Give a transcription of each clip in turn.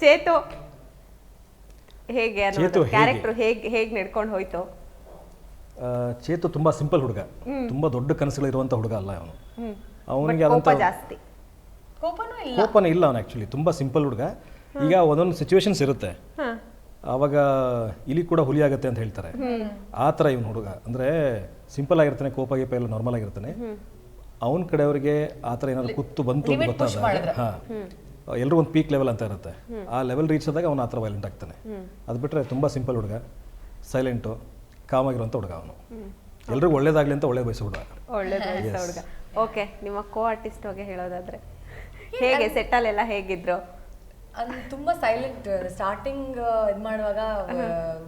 ಚೇತು ಹೇಗೆ ಚೇತು ಹೇಗೆ? ಕ್ಯಾರೆಕ್ಟರ್ ಹೇಗೆ ಹೇಗೆ ನಡ್ಕೊಂಡು ಹೋಯ್ತು? ಆ, ಚೇತು ತುಂಬಾ ಸಿಂಪಲ್ ಹುಡುಗ. ತುಂಬಾ ದೊಡ್ಡ ಕನಸುಗಳಿರುವಂತ ಹುಡುಗ ಅಲ್ಲ ಅವನು. ಅವನಿಗೆ ಕೋಪ ಆದಂತ ಜಾಸ್ತಿ. ಕೋಪನೂ ಇಲ್ಲ. ಕೋಪನ ಇಲ್ಲ ಅವನು ಆಕ್ಚುಲಿ ತುಂಬಾ ಸಿಂಪಲ್ ಹುಡುಗ. ಈಗ ಒಂದೊಂದು ಸಿಚುವೇಶನ್ಸ್ ಇರುತ್ತೆ. ಹಾ. ಆವಾಗ ಇಲಿ ಕೂಡ ಹುಲಿ ಆಗುತ್ತೆ ಅಂತ ಹೇಳ್ತಾರೆ. ಆ ತರ ಇವನು ಹುಡುಗ. ಅಂದ್ರೆ ಸಿಂಪಲ್ ಆಗಿರ್ತಾನೆ ಕೋಪ ಗೀಪ ಎಲ್ಲ ನಾರ್ಮಲ್ ಆಗಿರ್ತಾನೆ. ಅವನ ಕಡೆಯವರಿಗೆ ಆ ತರ ಏನಾದ್ರು ಕುತ್ತು ಬಂತು ಅಂತ ಗೊತ್ತಾದಾಗ ಹಾಂ. ಎಲ್ಲರೂ ಒಂದು ಪೀಕ್ ಲೆವೆಲ್ ಅಂತ ಇರುತ್ತೆ. ಆ ಲೆವೆಲ್ ರೀಚ್ ಆದಾಗ ಅವನು ಆ ಥರ ವೈಲೆಂಟ್ ಆಗ್ತಾನೆ ಅದು ಬಿಟ್ಟರೆ ತುಂಬ ಸಿಂಪಲ್ ಹುಡುಗ ಸೈಲೆಂಟು ಕಾಮ್ ಆಗಿರುವಂಥ ಹುಡುಗ ಅವನು. ಎಲ್ರಿಗೂ ಒಳ್ಳೇದಾಗಲಿ ಅಂತ ಒಳ್ಳೆ ಬಯಸೋ ಹುಡುಗ. ಒಳ್ಳೆ ಹುಡುಗ. ಓಕೆ ನಿಮ್ಮ ಕೋ ಆರ್ಟಿಸ್ಟ್ ಹೋಗಿ ಹೇಳೋದಾದ್ರೆ. ಹೇಗೆ ಸೆಟ್ಟಲ್ಲೆಲ್ಲ ಹೇಗಿದ್ರು? ಅದು ತುಂಬಾ ಸೈಲೆಂಟ್ ಸ್ಟಾರ್ಟಿಂಗ್ ಇದು ಮಾಡುವಾಗ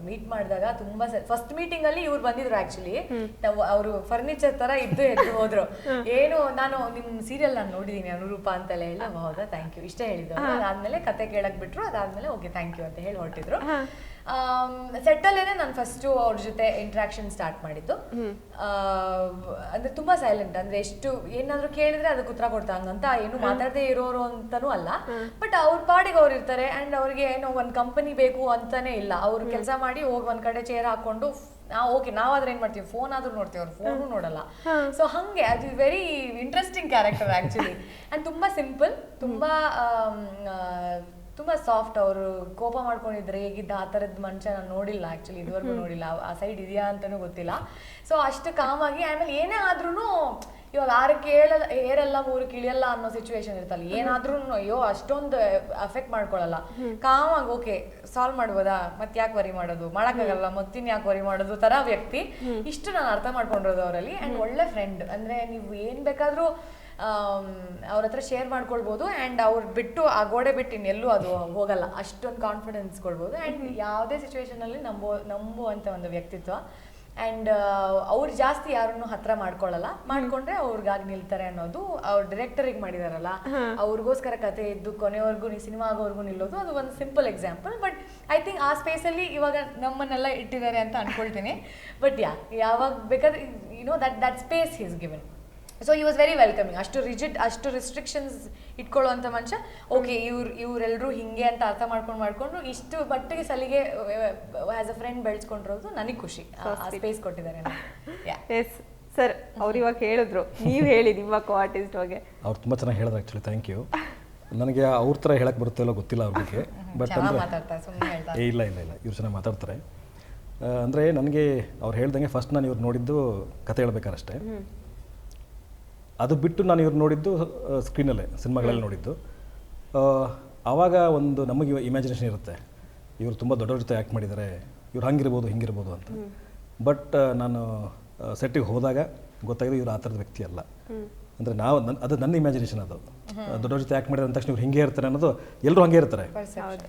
ಮೀಟ್ ಮಾಡಿದಾಗ ತುಂಬಾ ಫಸ್ಟ್ ಮೀಟಿಂಗ್ ಅಲ್ಲಿ ಇವ್ರು ಬಂದಿದ್ರು ಆಕ್ಚುಲಿ ನಾವು ಅವರು ಫರ್ನಿಚರ್ ತರ ಇದ್ದು ಎದ್ದು ಹೋದ್ರು. ಏನು ನಾನು ನಿಮ್ ಸೀರಿಯಲ್ ನಾನು ನೋಡಿದೀನಿ ಅನುರೂಪ ಅಂತೆಲ್ಲ ಹೇಳಿ. "ಓ, ಹೌದಾ? ಥ್ಯಾಂಕ್ ಯು ಇಷ್ಟೇ ಹೇಳಿದ್ರು ಅದಾದ್ಮೇಲೆ ಕತೆ ಕೇಳಕ್ ಬಿಟ್ರು. ಅದಾದ್ಮೇಲೆ ಓಕೆ ಥ್ಯಾಂಕ್ ಯು ಅಂತ ಹೇಳಿ ಹೊರಟಿದ್ರು. ಸೆಟ್ಟಲ್ಲೇನೆ ನಾನು ಫಸ್ಟ್ ಅವ್ರ ಜೊತೆ ಇಂಟ್ರಾಕ್ಷನ್ ಸ್ಟಾರ್ಟ್ ಮಾಡಿದ್ದು. ಅಂದ್ರೆ ತುಂಬಾ ಸೈಲೆಂಟ್ ಅಂದ್ರೆ ಎಷ್ಟು ಏನಾದ್ರು ಕೇಳಿದ್ರೆ ಅದಕ್ಕೆ ಉತ್ತರ ಕೊಡ್ತಾ ಹಂಗಂತ ಏನು ಮಾತಾಡದೇ ಇರೋರು ಅಂತಾನೂ ಅಲ್ಲ. ಬಟ್ ಅವ್ರ ಪಾಡಿಗೆ ಅವ್ರು ಇರ್ತಾರೆ. ಅಂಡ್ ಅವ್ರಿಗೆ ಏನೋ ಒಂದ್ ಕಂಪನಿ ಬೇಕು ಅಂತಾನೆ ಇಲ್ಲ. ಅವ್ರು ಕೆಲಸ ಮಾಡಿ ಹೋಗಿ ಒಂದ್ ಕಡೆ ಚೇರ್ ಹಾಕೊಂಡು ನಾವು ಓಕೆ ನಾವಾದ್ರೆ ಏನ್ ಮಾಡ್ತೀವಿ? ಫೋನ್ ಆದ್ರೂ ನೋಡ್ತೀವಿ ಅವ್ರು ಫೋನು ನೋಡಲ್ಲ. ಸೊ ಹಂಗೆ ಅದು very interesting character actually and ತುಂಬಾ ಸಿಂಪಲ್ ತುಂಬಾ ತುಂಬಾ ಸಾಫ್ಟ್ ಅವರು ಕೋಪ ಮಾಡ್ಕೊಂಡಿದ್ರೆ ಹೇಗಿದ್ದ ಆ ಥರದ ಮನುಷ್ಯ ನಾನು ನೋಡಿಲ್ಲ ಆಕ್ಚುಲಿ ಇದುವರೆಗೂ ನೋಡಿಲ್ಲ. ಆ- ಸೈಡ್ ಇದೆಯಾ ಅಂತಾನೂ ಗೊತ್ತಿಲ್ಲ. ಸೊ ಅಷ್ಟು ಕಾಮಾಗಿ ಆಮೇಲೆ ಏನೇ ಆದ್ರೂ ಇವಾಗ ಆರಕ್ಕೆ ಏಳಲ್ಲ ಏರಲ್ಲ ಮೂರಕ್ಕೆ ಇಳಿಯಲ್ಲ ಅನ್ನೋ ಸಿಚುವೇಶನ್ ಇರ್ತಲ್ಲ. ಏನಾದ್ರೂ ಅಯ್ಯೋ ಅಷ್ಟೊಂದು ಅಫೆಕ್ಟ್ ಮಾಡ್ಕೊಳಲ್ಲ. ಆಗಿ ಓಕೆ ಸಾಲ್ವ್ ಮಾಡ್ಬೋದಾ? ಮತ್ತೆ ಯಾಕೆ ವರಿ ಮಾಡೋದು? ಮಾಡಕ್ಕಾಗಲ್ಲ ಮತ್ತಿನ್ ಯಾಕೆ ವರಿ ಮಾಡೋದು? ತರ ವ್ಯಕ್ತಿ. ಇಷ್ಟು ನಾನು ಅರ್ಥ ಮಾಡ್ಕೊಂಡಿರೋದು ಅವರಲ್ಲಿ. ಅಂಡ್ ಒಳ್ಳೆ ಫ್ರೆಂಡ್ ಅಂದ್ರೆ ನೀವು ಏನ್ ಬೇಕಾದ್ರೂ ಅವ್ರ ಹತ್ರ ಶೇರ್ ಮಾಡ್ಕೊಳ್ಬೋದು. ಅಂಡ್ ಅವ್ರು ಬಿಟ್ಟು ಆ ಗೋಡೆ ಬಿಟ್ಟು ಇನ್ನೆಲ್ಲೂ ಅದು ಹೋಗಲ್ಲ. ಅಷ್ಟೊಂದು ಕಾನ್ಫಿಡೆನ್ಸ್ ಕೊಡ್ಬೋದು. ಅಂಡ್ ಯಾವುದೇ ಸಿಚುವೇಶನಲ್ಲಿ ನಂಬೋ ನಂಬುವಂತ ಒಂದು ವ್ಯಕ್ತಿತ್ವ. ಆ್ಯಂಡ್ ಅವ್ರು ಜಾಸ್ತಿ ಯಾರನ್ನು ಹತ್ರ ಮಾಡ್ಕೊಳ್ಳಲ್ಲ ಮಾಡ್ಕೊಂಡ್ರೆ ಅವ್ರಿಗಾಗಿ ನಿಲ್ತಾರೆ ಅನ್ನೋದು ಅವ್ರು ಡೈರೆಕ್ಟರಿಗೆ ಮಾಡಿದಾರಲ್ಲ. ಅವ್ರಿಗೋಸ್ಕರ ಕತೆ ಇದ್ದು ಕೊನೆವರೆಗೂ ನೀ ಸಿನಿಮಾ ಆಗೋವರೆಗೂ ನಿಲ್ಲೋದು ಅದು ಒಂದು simple example but I think ಆ ಸ್ಪೇಸಲ್ಲಿ ಇವಾಗ ನಮ್ಮನ್ನೆಲ್ಲ ಇಟ್ಟಿದ್ದಾರೆ ಅಂತ ಅನ್ಕೊಳ್ತೀನಿ. ಬಟ್ ಯಾ ಯಾವಾಗ ಬೇಕಾದ್ರೆ know that that space is given so he was very welcoming ಅಷ್ಟು ರಿಜಿಡ್ ಅಷ್ಟು ರಿಸ್ಟ್ರಿಕ್ಷನ್ಸ್ ಇಟ್ಕೊಳ್ಳುವಂಥ ಮನುಷ್ಯ. ಓಕೆ ಇವ್ರು ಇವರೆಲ್ಲರೂ ಹಿಂಗೆ ಅಂತ ಅರ್ಥ ಮಾಡ್ಕೊಂಡು ಮಾಡ್ಕೊಂಡು ಇಷ್ಟು ಮಟ್ಟಿಗೆ ಸಲಿಗೆ ಆ್ಯಸ್ ಅ ಫ್ರೆಂಡ್ ಬೆಳೆಸ್ಕೊಂಡಿರೋದು ನನಗೆ ಖುಷಿ. ಆ ಸ್ಪೇಸ್ ಕೊಟ್ಟಿದ್ದಾರೆ ಎಸ್ ಸರ್ ಅವ್ರು ಇವಾಗ ಹೇಳಿದ್ರು. ನೀವು ಹೇಳಿ ನಿಮ್ಮ ಕೋ ಆರ್ಟಿಸ್ಟ್ ಬಗ್ಗೆ ಅವ್ರು ತುಂಬ ಚೆನ್ನಾಗಿ ಹೇಳಿದ್ರು ಆ್ಯಕ್ಚುಲಿ ಥ್ಯಾಂಕ್ ಯು ನನಗೆ ಅವ್ರ ಥರ ಹೇಳಕ್ಕೆ ಬರುತ್ತೆ ಇಲ್ಲ ಗೊತ್ತಿಲ್ಲ ಅವ್ರಿಗೆ ಬಗ್ಗೆ. ಬಟ್ ಚೆನ್ನಾಗಿ ಅಂದರೆ ಮಾತಾಡ್ತಾರೆ ಸುಮ್ಮನೆ ಹೇಳ್ತಾರೆ ಏ ಇಲ್ಲ ಇಲ್ಲ ಇಲ್ಲ. ಇವ್ರು ಚೆನ್ನಾಗಿ ಮಾತಾಡ್ತಾರೆ. ಅಂದರೆ ನನಗೆ ಅವ್ರು ಹೇಳ್ದಂಗೆ ಫಸ್ಟ್ ನಾನು ಇವ್ರು ನೋಡಿದ್ದು ಕತೆ ಹೇಳ್ಬೇಕಾರಷ್ಟೇ ಅದು ಬಿಟ್ಟು ನಾನು ಇವ್ರು ನೋಡಿದ್ದು ಸ್ಕ್ರೀನಲ್ಲೇ ಸಿನಿಮಾಗಳಲ್ಲಿ ನೋಡಿದ್ದು. ಆ, ಆವಾಗ ಒಂದು ನಮಗೆ ಇಮ್ಯಾಜಿನೇಷನ್ ಇರುತ್ತೆ. ಇವರು ತುಂಬ ದೊಡ್ಡವ್ರ ಜೊತೆ ಆ್ಯಕ್ಟ್ ಮಾಡಿದ್ದಾರೆ ಇವ್ರು ಹಂಗಿರ್ಬೋದು ಹಿಂಗಿರ್ಬೋದು ಅಂತ. ಬಟ್ ನಾನು ಸೆಟ್ಟಿಗೆ ಹೋದಾಗ ಗೊತ್ತಾಗಿದೆ ಇವರು ಆ ಥರದ ವ್ಯಕ್ತಿ ಅಲ್ಲ. ಅಂದರೆ ನಾವು ನನ್ನ ಅದು ನನ್ನ ಇಮ್ಯಾಜಿನೇಷನ್ ಅದು. ದೊಡ್ಡವ್ರ ಜೊತೆ ಆ್ಯಕ್ಟ್ ಮಾಡಿದ ತಕ್ಷಣ ಇವ್ರು ಹಿಂಗೆ ಇರ್ತಾರೆ ಅನ್ನೋದು ಎಲ್ಲರೂ ಹಂಗೆ ಇರ್ತಾರೆ.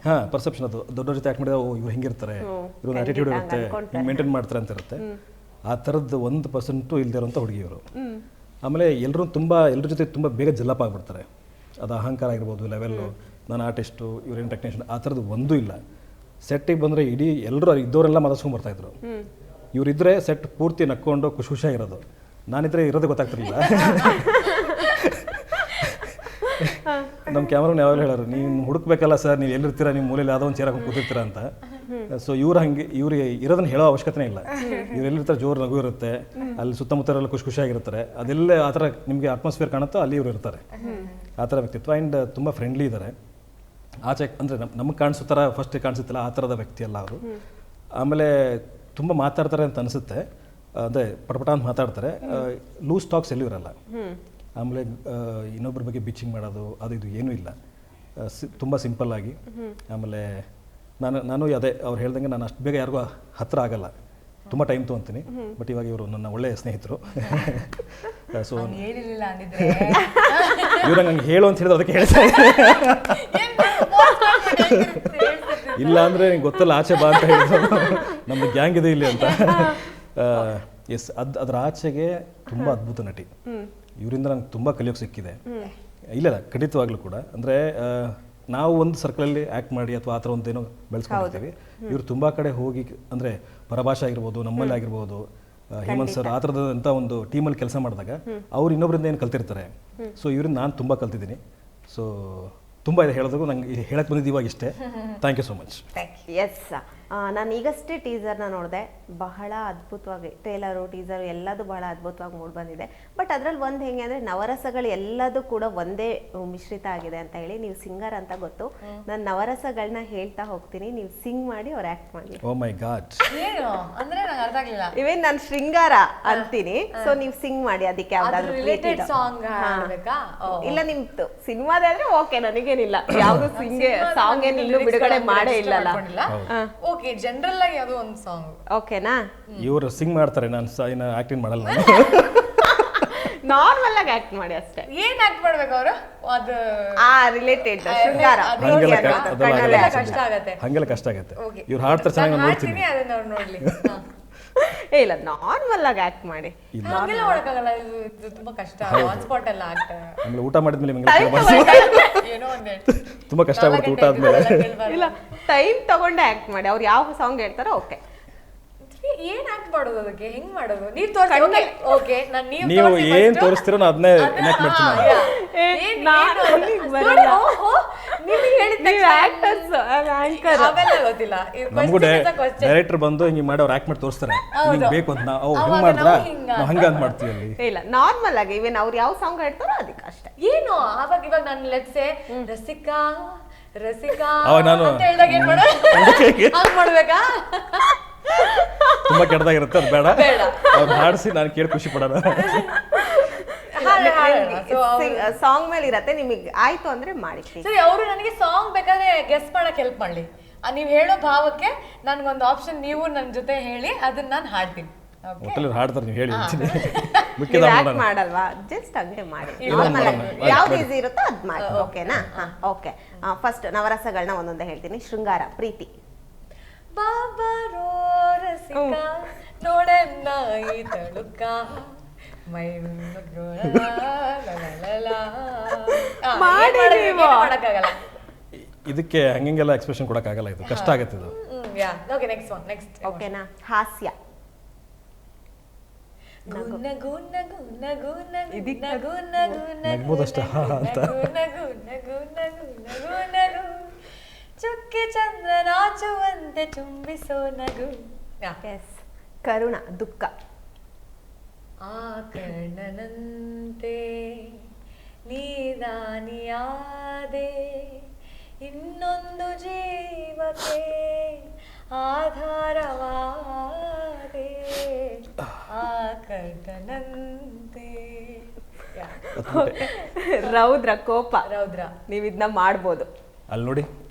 ಹಾಂ ಪರ್ಸೆಪ್ಷನ್ ಅದು. ದೊಡ್ಡವ್ರ ಜೊತೆ ಆ್ಯಕ್ಟ್ ಮಾಡಿದರೆ ಓ ಇವ್ರು ಹಿಂಗಿರ್ತಾರೆ ಇವ್ರ ಆಟಿಟ್ಯೂಡ್ ಇರುತ್ತೆ. ಹಿಂಗೆ ಮೇಂಟೈನ್ ಮಾಡ್ತಾರೆ ಅಂತ ಇರುತ್ತೆ. ಆ ಥರದ್ದು ಒಂದು ಪರ್ಸೆಂಟು ಇಲ್ಲದೆ ಇರೋಂಥ ಹುಡುಗಿ ಇವರು. ಆಮೇಲೆ ಎಲ್ಲರೂ ತುಂಬ ಎಲ್ಲರ ಜೊತೆ ತುಂಬ ಬೇಗ ಜಲ್ಲಪ್ ಆಗಿಬಿಡ್ತಾರೆ. ಅದು ಅಹಂಕಾರ ಆಗಿರ್ಬೋದು ಲೆವೆಲ್ಲು ನಾನು ಆರ್ಟಿಸ್ಟು ಇವ್ರೇನು ಟೆಕ್ನಿಷಿಯನ್ ಆ ಥರದ್ದು ಒಂದೂ ಇಲ್ಲ. ಸೆಟ್ಟಿಗೆ ಬಂದರೆ ಇಡೀ ಎಲ್ಲರೂ ಇದ್ದವರೆಲ್ಲ ಮಾತಾಡ್ಸ್ಕೊಂಡು ಬರ್ತಾಯಿದ್ರು ಇವರಿದ್ದರೆ ಸೆಟ್ ಪೂರ್ತಿ ನಕ್ಕೊಂಡು ಖುಷಿ ಖುಷಿಯಾಗಿರೋದು ನಾನಿದ್ರೆ ಇರೋದು ಗೊತ್ತಾಗ್ತಿರಲಿಲ್ಲ. ನಮ್ಮ ಕ್ಯಾಮ್ರನ್ ಯಾವಾಗಲೂ ಹೇಳೋರು ನೀವು ಹುಡುಕ್ಬೇಕಲ್ಲ ಸರ್ ನೀವು ಎಲ್ಲಿರ್ತೀರಾ ನಿಮ್ಮ ಮೂಲೆಯಲ್ಲಿ ಯಾವುದೋ ಒಂದು ಚೇರ್ ಹಾಕೊಂಡು ಕೂತಿರ್ತೀರಾ ಅಂತ. ಸೊ ಇವ್ರು ಹಂಗೆ ಇವ್ರಿಗೆ ಇರೋದನ್ನ ಹೇಳೋ ಅವಶ್ಯಕತೆ ಇಲ್ಲ. ಇವ್ರೆಲ್ಲಿರ್ತಾರೆ ಜೋರು ನಗು ಇರುತ್ತೆ. ಅಲ್ಲಿ ಸುತ್ತಮುತ್ತಲೆಲ್ಲ ಖುಷಿ ಖುಷಿಯಾಗಿರ್ತಾರೆ. ಅದೆಲ್ಲ ಆ ಥರ ನಿಮಗೆ ಅಟ್ಮಾಸ್ಫಿಯರ್ ಕಾಣುತ್ತೋ ಅಲ್ಲಿ ಇವ್ರು ಇರ್ತಾರೆ. ಆ ಥರ ವ್ಯಕ್ತಿತ್ವ. ಆ್ಯಂಡ್ ತುಂಬ ಫ್ರೆಂಡ್ಲಿ ಇದ್ದಾರೆ ಆಚೆ ಅಂದರೆ ನಮ್ಮ ನಮಗೆ ಕಾಣಿಸೋ ಥರ ಫಸ್ಟ್ ಕಾಣಿಸುತ್ತಲ್ಲ ಆ ಥರದ ವ್ಯಕ್ತಿ ಅಲ್ಲ ಅವರು ಆಮೇಲೆ ತುಂಬ ಮಾತಾಡ್ತಾರೆ ಅಂತ ಅನಿಸುತ್ತೆ. ಅದೇ ಪಟಪಟ ಅಂತ ಮಾತಾಡ್ತಾರೆ. ಲೂಸ್ ಟಾಕ್ಸ್ ಎಲ್ಲೂ ಇರಲ್ಲ. ಆಮೇಲೆ ಇನ್ನೊಬ್ಬರ ಬಗ್ಗೆ ಬಿಚ್ಚಿಂಗ್ ಮಾಡೋದು ಅದು ಇದು ಏನೂ ಇಲ್ಲ. ಸಿ ತುಂಬ ಸಿಂಪಲ್ ಆಗಿ. ಆಮೇಲೆ ನಾನು ನಾನು ಅದೇ ಅವ್ರು ಹೇಳ್ದಂಗೆ ನಾನು ಅಷ್ಟು ಬೇಗ ಯಾರಿಗೂ ಹತ್ತಿರ ಆಗಲ್ಲ. ತುಂಬ ಟೈಮ್ ತೊಗೊತೀನಿ. ಬಟ್ ಇವಾಗ ಇವರು ನನ್ನ ಒಳ್ಳೆಯ ಸ್ನೇಹಿತರು. ಸೊ ನಂಗೆ ಅಂದಿದ್ರೆ ಇವ್ರು ಹಂಗೆ ಹೇಳು ಅಂತ ಹೇಳಿದ್ರೆ ಅದಕ್ಕೆ ಹೇಳ್ತಾ ಹೇಳ್ತಿರ್ತೀರಿ. ಇಲ್ಲ ಅಂದರೆ ನಿಂಗೆ ಗೊತ್ತಲ್ಲ ಆಚೆ ಬಾ ಅಂತ ಹೇಳಿದ್ರು. ನಮ್ಮದು ಗ್ಯಾಂಗ್ ಇದೆ ಇಲ್ಲಿ ಅಂತ. ಎಸ್ ಅದು ಅದರ ಆಚೆಗೆ ತುಂಬ ಅದ್ಭುತ ನಟಿ. ಇವರಿಂದ ನಂಗೆ ತುಂಬ ಕಲಿಯೋಕೆ ಸಿಕ್ಕಿದೆ. ಇಲ್ಲ ಖಂಡಿತವಾಗ್ಲೂ ಕೂಡ. ಅಂದರೆ ನಾವು ಒಂದು ಸರ್ಕಲಲ್ಲಿ ಆ್ಯಕ್ಟ್ ಮಾಡಿ ಅಥವಾ ಆ ಥರ ಒಂದೇನೋ ಬೆಳೆಸ್ಕೊಂಡಿರ್ತೀವಿ. ಇವರು ತುಂಬ ಕಡೆ ಹೋಗಿ ಅಂದರೆ ಪರಭಾಷೆ ಆಗಿರ್ಬೋದು ನಮ್ಮಲ್ಲಿ ಆಗಿರ್ಬೋದು ಹೇಮಂತ್ ಸರ್ ಆ ಥರದಂಥ ಒಂದು ಟೀಮಲ್ಲಿ ಕೆಲಸ ಮಾಡಿದಾಗ ಅವ್ರು ಇನ್ನೊಬ್ಬರಿಂದ ಏನು ಕಲ್ತಿರ್ತಾರೆ? ಸೊ ಇವ್ರಿಂದ ನಾನು ತುಂಬ ಕಲ್ತಿದ್ದೀನಿ. ಸೊ ತುಂಬ ಇದೆ ಹೇಳೋದಕ್ಕೂ ನಂಗೆ ಹೇಳಕ್ಕೆ ಬಂದಿದ್ದು ಇವಾಗ ಇಷ್ಟೇ. Thank you so much thank you yes ನಾನು ಈಗಷ್ಟೇ ಟೀಸರ್ನ ನೋಡಿದೆ. ಬಹಳ ಅದ್ಭುತವಾಗಿ ಟ್ರೇಲರು ಟೀಸರು ಎಲ್ಲದೂ ಬಹಳ ಅದ್ಭುತವಾಗಿ ಮೂಡಿ ಬಂದಿದೆ. ಬಟ್ ಅದರಲ್ಲಿ ಒಂದು ಹೆಂಗೆ ಅಂದರೆ ನವರಸಗಳು ಎಲ್ಲದೂ ಕೂಡ ಒಂದೇ ಮಿಶ್ರಿತ ಆಗಿದೆ ಅಂತ ಹೇಳಿ ನೀವು ಸಿಂಗರ್ ಅಂತ ಗೊತ್ತು. ನಾನು ನವರಸಗಳನ್ನ ಹೇಳ್ತಾ ಹೋಗ್ತೀನಿ. ನೀವು ಸಿಂಗ್ ಮಾಡಿ ಅವ್ರು ಆ್ಯಕ್ಟ್ ಮಾಡಿ. ಓ ಮೈ ಗಾಡ್ ಏನು? ಅಂದ್ರೆ ನಂಗೆ ಅರ್ಥ ಆಗಲಿಲ್ಲ. ಇವೇನ್ ನಾನು ಶೃಂಗಾರ ಅಂತೀನಿ. ಸೊ ನೀವು ಸಿಂಗ್ ಮಾಡಿ ಅದಕ್ಕೆ ಯಾವ್ದಾದ್ರು ರಿಲೇಟೆಡ್ ಸಾಂಗ್. ಹಾಡ್ಬೇಕಾ. ಇಲ್ಲ ನಿಮ್ದು ಸಿನಿಮಾದ್ರೆ ಓಕೆ ನನಗೇನಿಲ್ಲ. ಯಾವುದು ಸಿಂಗ್ ಸಿನಿಮಾದ ಸಾಂಗ್ ಏನು ನಾನು ಇನ್ನೂ ಬಿಡುಗಡೆ ಮಾಡೇ ಇಲ್ಲಲ್ಲ. ಓಕೆ ಜನರಲ್ ಆಗಿ ಯಾವುದೋ ಒಂದು ಸಾಂಗ್ ಓಕೆನಾ? ಇವರು ಸಿಂಗ್ ಮಾಡ್ತಾರೆ ನಾನು ಸ ಇನ್ನು ಆ್ಯಕ್ಟಿಂಗ್ ಮಾಡಲ್ಲ ನಾನು. ನಾರ್ಮಲ್ ಆಗಿ ಆಕ್ಟ್ ಮಾಡಿ ಅಷ್ಟೇ. ಏನ್ ಆಕ್ಟ್ ಮಾಡ್ಬೇಕು ಅವರು? ಅದು ಆ ರಿಲೇಟೆಡ್ ಶೃಂಗಾರ. ಅದು ಹಂಗೆಲ್ಲ ಪ್ರೀತಿ ಕ- ಅದೆಲ್ಲ ಕಣ್ಣಲ್ಲೇ ಆಗಲ್ಲ. ಕಷ್ಟ. ಆಗತ್ತೆ. ಹಂಗೆಲ್ಲ ಕಷ್ಟ ಆಗುತ್ತೆ. ಓಕೆ. ಇವ್ರು ಹಾಡ್ತಾರೆ ಚೆನ್ನಾಗಿ ನಾನು ನಾನ್ ನೋಡ್ತೀನಿ. ಅದನ್ನ ಅವ್ರು ನೋಡ್ಲಿ. ಹಾ. ಏ ಇಲ್ಲ ನಾರ್ಮಲ್ ಆಗಿ ಆಕ್ಟ್ ಮಾಡಿ. ಹಾಗೆಲ್ಲ ಮಾಡಕ್ಕಾಗಲ್ಲ ಇದು ಇದು ತುಂಬಾ ಕಷ್ಟ. ಆನ್ ಸ್ಪಾಟ್ ಎಲ್ಲ ಆಮೇಲೆ ಊಟ ಮಾಡಿದ್ಮೇಲೆ ತುಂಬಾ Time ಏನೋ ಒಂದ್ ತುಂಬ ಕಷ್ಟ ಆಗ್ಬಿಡುತ್ತೆ ಊಟ ಆದ್ಮೇಲೆ. ಇಲ್ಲ ಟೈಮ್ ತಗೊಂಡೆ ಆಕ್ಟ್ ಮಾಡಿ. ಅವ್ರು ಯಾವ ಸಾಂಗ್ ಹೇಳ್ತಾರೋ ಓಕೆ ಏನ್ ಆಕ್ಟ್ ಮಾಡೋದು ಅದಕ್ಕೆ? ಹೆಂಗ್ ಮಾಡೋದು? ನೀವ್ ತೋರ್ಸಿ ಓಕೆ ಓಕೆ ನಾನು ನೀವು ನೀವು ಏನ್. ತೋರಿಸ್ತೀರೋ ನಾನು ಅದನ್ನೇ ಮಾಡ್ತೀನಿ ನಾನು. ಏ, ಏನ್- ನಾನು ನೋಡಿ, ಓಹೋ, ನಿಮ್ಗೆ ಹೇಳಿದ ನೀವು ತಕ್ಷಣ ಆಕ್ಟರ್ಸ್ ಆಂಕರ್ ಅವೆಲ್ಲ ಗೊತ್ತಿಲ್ಲ. ಈ ನಮಗೂ question is a question. Director ಬಂದು ಹಿಂಗೆ ಮಾಡಿ ಅವ್ರು ಆಕ್ಟ್ ಮಾಡಿ ತೋರಿಸ್ತಾರೆ. ಬೇಕು ಅಂತ. ನಾವು ಹಿಂಗೆ ಮಾಡಿದ್ರ? ನಾವು ಹಿಂಗ ಅಂತ ಮಾಡ್ತೀವಿ ಅಲ್ಲಿ. ಇಲ್ಲ ನಾರ್ಮಲ್ ಆಗಿ ಇವನ್ ಅವ್ರು ಯಾವ ಸಾಂಗ್ ಹೇಳ್ತಾರೋ ಅದಕ್ಕೆ ಅಷ್ಟೇ. ಏನು? ಆವಾಗ ಇವಾಗ ನಾನು ಲೆಟ್ಸೆ ರಸಿಕಾ ರಸಿಕಾ ಅಂತ ಹೇಳ್ದಾಗ ಏನ್ ಮಾಡ್ಬೇಕಾ? ತುಂಬಾ ಕೆಟ್ಟದಾಗಿರುತ್ತೆ ಅದು ಬೇಡ. ಅವ್ರು ಹಾಡಿಸಿ ನಾನು ಕೇಳಿ ಖುಷಿ ಪಡೋಣ. ಸಾಂಗ್ ಮೇಲೆ ಇರತ್ತೆ ನಿಮಗೆ ಆಯ್ತು ಅಂದ್ರೆ ಮಾಡಿ ಸರಿ ಅವರು ನನಗೆ ಸಾಂಗ್ ಬೇಕಾದ್ರೆ ಗೆಸ್ ಮಾಡಕ್ ಹೆಲ್ಪ್ ಮಾಡ್ಲಿ. ನೀವು ನೀವ್ ಹೇಳೋ ಭಾವಕ್ಕೆ ನನ್ಗೊಂದು ಆಪ್ಷನ್ ನೀವು ನನ್ನ ಜೊತೆ ಹೇಳಿ ಅದನ್ನ ನಾನು ಹಾಡ್ತೀನಿ? ಹೋಟೆಲ್ ಹಾಡ್ತಾರೆ ನೀವು ಹೇಳಿ ಮಾಡಲ್ವಾ? ಜಸ್ಟ್ ಹಂಗೆ ಮಾಡಿ. ಯಾವ್ದು ಈಸಿ ಇರುತ್ತೋ ಅದ್ ಮಾಡಿ ಓಕೆನಾ ಹಾ. ಓಕೆ ಫಸ್ಟ್ ನವರಸಗಳನ್ನ ಒಂದೊಂದೇ ಹೇಳ್ತೀನಿ. ಶೃಂಗಾರ ಪ್ರೀತಿ. ಬಾಬಾರೋ ರಸಿಕ ನೋಡೆನ್ನ ಈ ತಳುಕ ಮೈ ಮಾಡಕ್ಕಾಗಲ್ಲ ಇದಕ್ಕೆ ಹಂಗೆಲ್ಲ ಎಕ್ಸ್ಪ್ರೆಷನ್ ಕೊಡಕ್ಕಾಗಲ್ಲ ಇದು ಕಷ್ಟ ಆಗುತ್ತೆ ಇದು ಹ್ಮ್ yeah okay next one next ಓಕೆನಾ ಹಾಸ್ಯ ನಗು ನಗು ನಗು ನಗು ನಗು ಇದಕ್ಕೆ ನಗು ನಗು. ನಗು ನಗು ನಗು ನಗು ನಗು ನಗು ಚುಕ್ಕಿ ಚಂದ್ರ ನಾಚುವಂತೆ ಚುಂಬಿಸೋ ನಗು. ಎಸ್ ಕರುಣ ದುಃಖ. ಆ ಕರ್ಣನಂತೆ ನೀದಾನಿಯಾದೆ ಇನ್ನೊಂದು ಜೀವಕ್ಕೆ ಆಧಾರವಾದೆ. ಆ ಕರ್ಣನಂತೆ. ರೌದ್ರ ಕೋಪ. ರೌದ್ರ. ನೀವು ಇದನ್ನ ಮಾಡ್ಬೋದು. ಅಲ್ಲಿ ನೋಡಿ.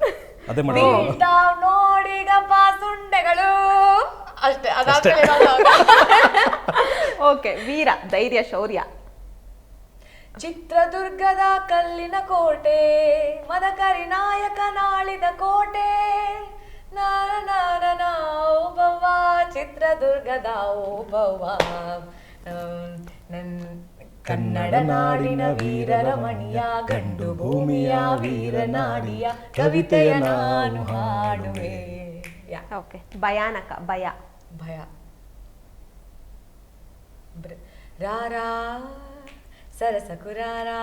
ಅದೇ ಮಾಡಿ ತಾವ್ ನೋಡಿಗಪ್ಪ ಸುಂಡೆಗಳು ಅಷ್ಟೇ ಅದಾದ್ಮೇಲೆ. ಓಕೆ ವೀರ ಧೈರ್ಯ ಶೌರ್ಯ. ಚಿತ್ರದುರ್ಗದ ಕಲ್ಲಿನ ಕೋಟೆ ಮದಕರಿ ನಾಯಕ ನಾಳಿದ ಕೋಟೆ. ನಾನ ನಾನ ಓಬವ್ವ ಚಿತ್ರದುರ್ಗದ ಓಬವ್ವ ಕನ್ನಡ ನಾಡಿನ ವೀರರ ಮಣಿಯ ಗಂಡು ಭೂಮಿಯ ವೀರನಾಡಿಯ ಕವಿತೆಯ ನಾನು ಹಾಡುವೆ ಯಾ ಓಕೆ ಭಯಾನಕ ಭಯ ಭಯ ಬ್ರ- రారా సరసకురారా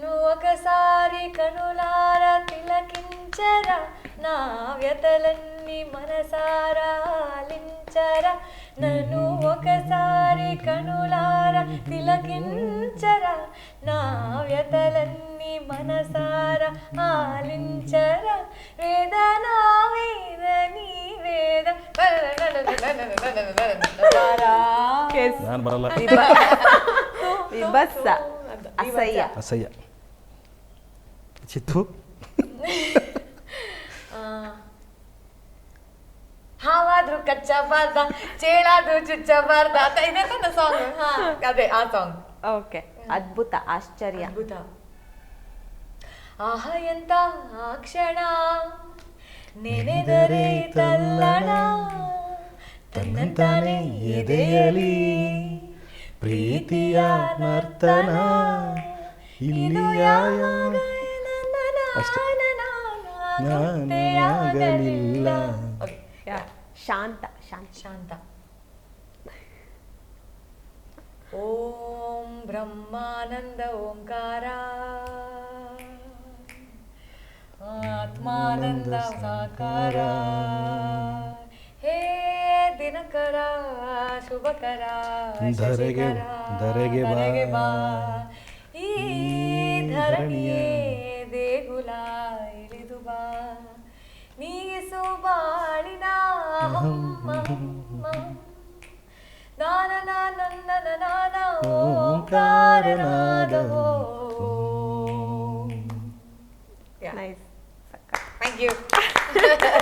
నువ్వు ఒకసారి కనులార తిలకించరా నా వ్యతలన్నీ మనసారా ఆలించరా నన్ను ఒకసారి కనులార తిలకించరా నా వ్యతలన్నీ మనసార ఆలించరా వేదనా వేద నీ వేద. అసయ్య అసయ్య చిత్తు. ಹಾವಾದ್ರೂ ಕಚ್ಚಬಾರ್ದ ಚೇಳಾದ್ರೂ ಚುಚ್ಚಬಾರ್ದ. ಅಂತ ಇದೆ ಸಾಂಗ್ ಹಾ ಅದೇ ಆ ಸಾಂಗ್ ಓಕೆ ಅದ್ಭುತ ಆಶ್ಚರ್ಯ. ಅದ್ಭುತ. ಆಹ ಎಂತ ಆ ಕ್ಷಣ. ನೆನೆದರೆ ತಲ್ಲಣ. ತನ್ನಂತಾನೆ ಎದೆಯಲಿ. ಪ್ರೀತಿಯ ನರ್ತನ. ಇಲ್ಲಿಯಾಯ ಅಷ್ಟೇ. ಶಾಂತ ಶಾಂತ. ಶಾಂತ. ಓಂ ಬ್ರಹ್ಮಾನಂದ ಓಂಕಾರ. ಆತ್ಮಾನಂದ ಸಾಕಾರ. ಹೇ ದಿನಕರ ಶುಭಕರ ಧರೆಗೆ- ಧರೆಗೆ ಬಾ. ಈ ಧರಣಿಯೇ ದೇಗುಲ ಇಳಿದು ಬಾ. ನೀಸು ಬಾಳಿನ Nice. Thank you.